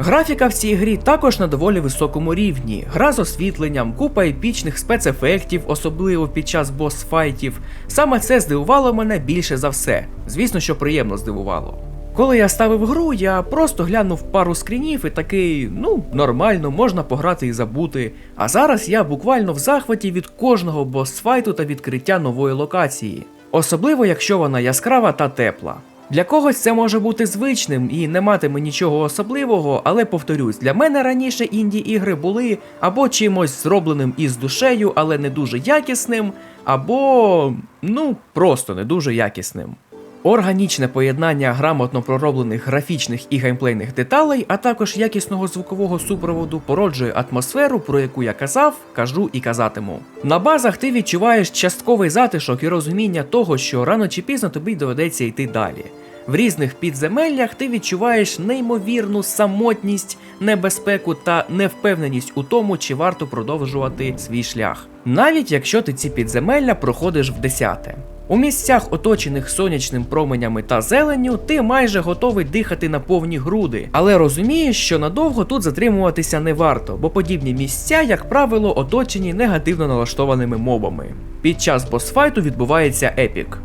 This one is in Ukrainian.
Графіка в цій грі також на доволі високому рівні. Гра з освітленням, купа епічних спецефектів, особливо під час босс-файтів. Саме це здивувало мене більше за все. Звісно, що приємно здивувало. Коли я ставив гру, я просто глянув пару скрінів і такий, ну, нормально, можна пограти і забути. А зараз я буквально в захваті від кожного босс-файту та відкриття нової локації. Особливо, якщо вона яскрава та тепла. Для когось це може бути звичним і не матиме нічого особливого, але повторюсь, для мене раніше інді ігри були або чимось зробленим із душею, але не дуже якісним, або ну просто не дуже якісним. Органічне поєднання грамотно пророблених графічних і геймплейних деталей, а також якісного звукового супроводу породжує атмосферу, про яку я казав, кажу і казатиму. На базах ти відчуваєш частковий затишок і розуміння того, що рано чи пізно тобі доведеться йти далі. В різних підземеллях ти відчуваєш неймовірну самотність, небезпеку та невпевненість у тому, чи варто продовжувати свій шлях, навіть якщо ти ці підземелля проходиш в десяте. У місцях, оточених сонячним променями та зеленню, ти майже готовий дихати на повні груди, але розумієш, що надовго тут затримуватися не варто, бо подібні місця, як правило, оточені негативно налаштованими мобами. Під час босфайту відбувається епік.